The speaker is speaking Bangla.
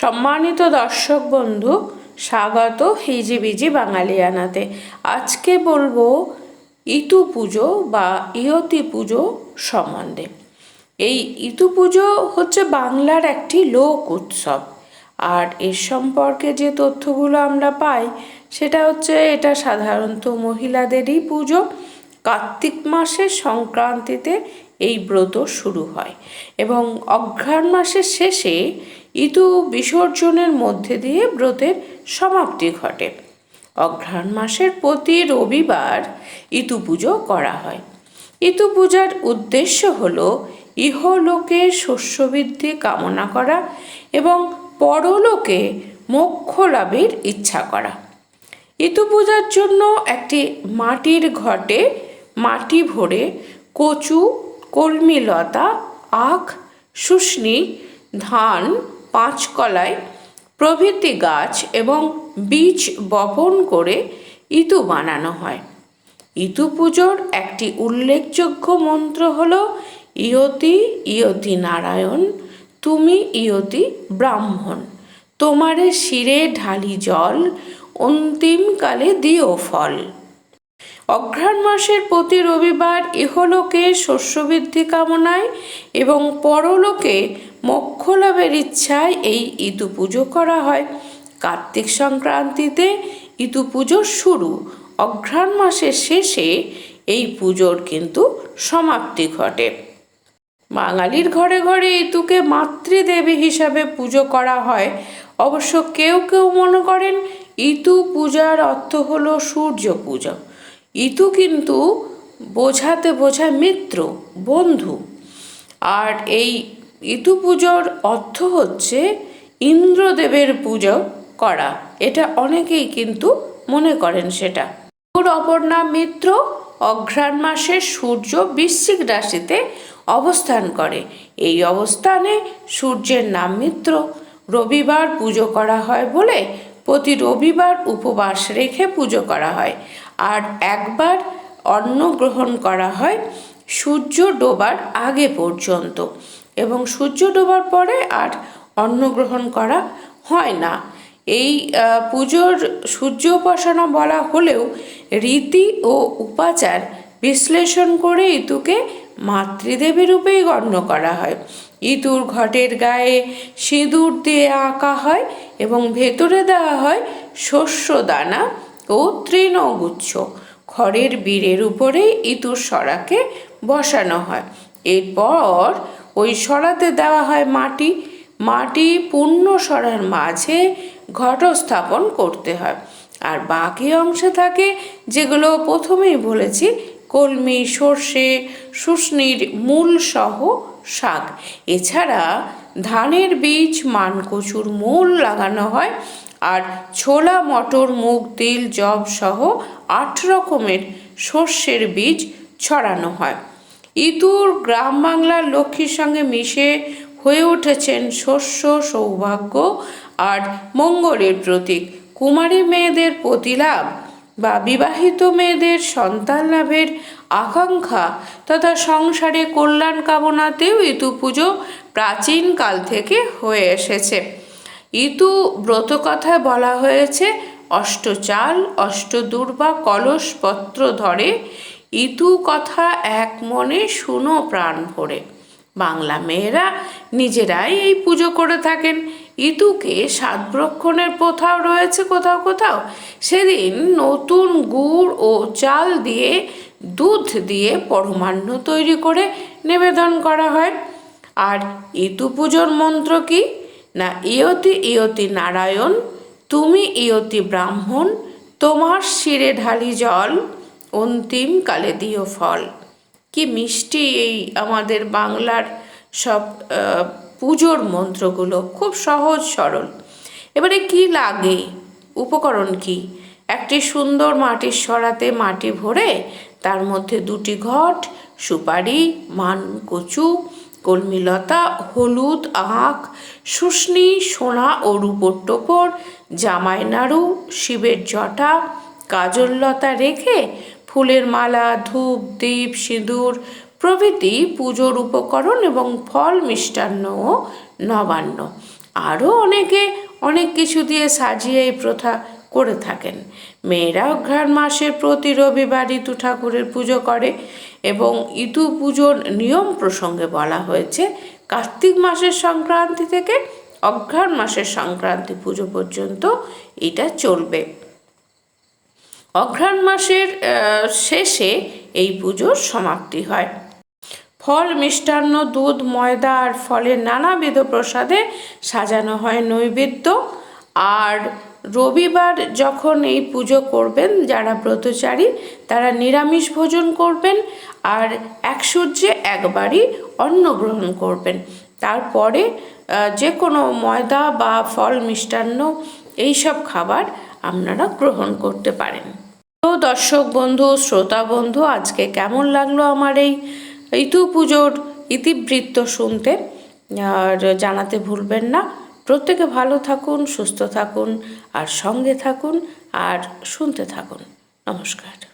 সম্মানিত দর্শক বন্ধু, স্বাগত হিজিবিজি বাঙালিয়ানাতে। আজকে বলব ইতু পুজো বা ইয়তি পুজো সম্বন্ধে। এই ইতু পুজো হচ্ছে বাংলার একটি লোক উৎসব। আর এর সম্পর্কে যে তথ্যগুলো আমরা পাই, সেটা হচ্ছে এটা সাধারণত মহিলাদেরই পুজো। কার্তিক মাসের সংক্রান্তিতে এই ব্রত শুরু হয়। এবং অঘ্রাণ মাসের শেষে ইতু বিসর্জনের মধ্যে দিয়ে ব্রতের সমাপ্তি ঘটে। অঘ্রাণ মাসের প্রতি রবিবার ইতু পুজো করা হয়। ইতু পূজার উদ্দেশ্য হল ইহলোকে শস্যবৃদ্ধি কামনা করা এবং পরলোকে মোক্ষ লাভের ইচ্ছা করা। ইতু পূজার জন্য একটি মাটির ঘটে মাটি ভরে কচু কলমিলতা আখ, শুষ্নি, ধান, পাঁচকলাই, প্রভৃতি গাছ এবং বীজ বপন করে ইতু বানানো হয়। ইতু পুজোর একটি উল্লেখযোগ্য মন্ত্র হল, ইয়তি ইয়তি নারায়ণ, তুমি ইয়তি ব্রাহ্মণ। তোমারে শিরে ঢালি জল, অন্তিমকালে দিও ফল। অঘ্রাণ মাসের প্রতি রবিবার ইহলোকে শস্যবৃদ্ধি কামনায় এবং পরলোকে মোক্ষ লাভের ইচ্ছায় এই ইতু পুজো করা হয়। কার্তিক সংক্রান্তিতে ইতু পুজোর শুরু। অঘ্রাণ মাসের শেষে এই পুজোর কিন্তু সমাপ্তি ঘটে। বাঙালির ঘরে ঘরে ইতুকে মাতৃদেবী হিসাবে পুজো করা হয়। অবশ্য কেউ কেউ মনে করেন ইতু পূজার অর্থ হলো সূর্য পুজো ইতু কিন্তু বোঝাতে বোঝায় মিত্র, বন্ধু। আর এই ইতু পুজোর অর্থ হচ্ছে ইন্দ্রদেবের পুজো করা। এটা অনেকেই কিন্তু মনে করেন সেটা। ওর অপর নাম মিত্র, অঘ্রাণ মাসে সূর্য বৃশ্চিক রাশিতে অবস্থান করে। এই অবস্থানে সূর্যের নাম মিত্র। রবিবার পুজো করা হয় বলে প্রতি রবিবার উপবাস রেখে পুজো করা হয়। আর একবার অন্ন গ্রহণ করা হয় সূর্য ডোবার আগে পর্যন্ত। এবং সূর্য ডোবার পরে আর অন্ন গ্রহণ করা হয় না। এই পুজোর সূর্য উপাসনা বলা হলেও রীতি ও উপাচার বিশ্লেষণ করে ইতুকে মাতৃদেবী রূপেই গণ্য করা হয়। ইতুর ঘটের গায়ে সিঁদুর দিয়ে আঁকা হয় এবং ভেতরে দেওয়া হয় শস্য দানা ও তৃণগুচ্ছ। খড়ের বীরের উপরেই ইতুর সরাকে বসানো হয়। এরপর ওই সরাতে দেওয়া হয় মাটি। মাটি পূর্ণ সরার মাঝে ঘট স্থাপন করতে হয়। আর বাকি অংশে থাকে যেগুলো প্রথমেই বলেছি কলমি, সর্ষে, শুষ্নির মূল সহ শাক। এছাড়া ধানের বীজ, মানকচুর মূল লাগানো হয় আর ছোলা, মটর, মুগ, তিল, জব সহ আট রকমের শস্যের বীজ ছড়ানো হয়। ইতুর গ্রাম বাংলার লক্ষ্মীর সঙ্গে মিশে হয়ে উঠেছেন শস্য সৌভাগ্য আর মঙ্গলের প্রতীক। কুমারী মেয়েদের প্রতিলাভ বা বিবাহিত মেয়েদের সন্তান লাভের আকাঙ্ক্ষা তথা সংসারে কল্যাণ কামনাতেও ইতু পুজো প্রাচীন কাল থেকে হয়ে এসেছে। ইতু ব্রত কথায় বলা হয়েছে, অষ্টচাল, অষ্টদূর্বা কলসপত্র ধরে ইতু কথা এক মনে শুনো প্রাণ ভরে। বাংলা মেয়েরা নিজেরাই এই পুজো করে থাকেন। ইতুকে সাতব্রক্ষণের প্রথাও রয়েছে কোথাও কোথাও। সেদিন নতুন গুড় ও চাল দিয়ে, দুধ দিয়ে পরমান্ন তৈরি করে নিবেদন করা হয়। আর ইতু পুজোর মন্ত্র কি? না, ইয়তি ইয়তি নারায়ণ, তুমি ইয়তি ব্রাহ্মণ, তোমার শিরে ঢালি জল, অন্তিম কালে দিও ফল। কি মিষ্টি এই আমাদের বাংলার সব পুজোর মন্ত্রগুলো খুব সহজ, সরল। এবারে কি লাগে? উপকরণ কি? একটি সুন্দর মাটির সরাতে মাটি ভরে তার মধ্যে দুটি ঘট, সুপারি, মান কচু, কলমিলতা, হলুদ, আখ, শুষ্নি, সোনা ও রূপোর টোপর, জামাই নাড়ু, শিবের জটা কাজললতা রেখে ফুলের মালা, ধূপ দ্বীপ সিঁদুর প্রভৃতি পুজোর উপকরণ এবং ফল মিষ্টান্ন ও নবান্ন। আরও অনেকে অনেক কিছু দিয়ে সাজিয়ে এই প্রথা করে থাকেন। মেয়েরা অঘ্রাণ মাসের প্রতি রবিবার ঋতু ঠাকুরের পুজো করে এবং ইতু পুজোর নিয়ম প্রসঙ্গে বলা হয়েছে, কার্তিক মাসের সংক্রান্তি থেকে অঘ্রাণ মাসের সংক্রান্তি পুজো পর্যন্ত এটা চলবে। অঘ্রাণ মাসের শেষে এই পুজোর সমাপ্তি হয়। ফল, মিষ্টান্ন, দুধ, ময়দা আর ফলের নানাবিধ প্রসাদে সাজানো হয় নৈবেদ্য। আর রবিবার যখন এই পুজো করবেন, যারা ব্রতচারী, তারা নিরামিষ ভোজন করবেন আর এক সূর্যে একবারই অন্ন গ্রহণ করবেন। তারপরে যে কোনো ময়দা বা ফল, মিষ্টান্ন, এইসব খাবার আপনারা গ্রহণ করতে পারেন। তো দর্শক বন্ধু, শ্রোতা বন্ধু, আজকে কেমন লাগল আমার এই ঋতু পুজোর ইতিবৃত্ত শুনতে, আর জানাতে ভুলবেন না। প্রত্যেকে ভালো থাকুন, সুস্থ থাকুন, আর সঙ্গে থাকুন, আর শুনতে থাকুন। নমস্কার।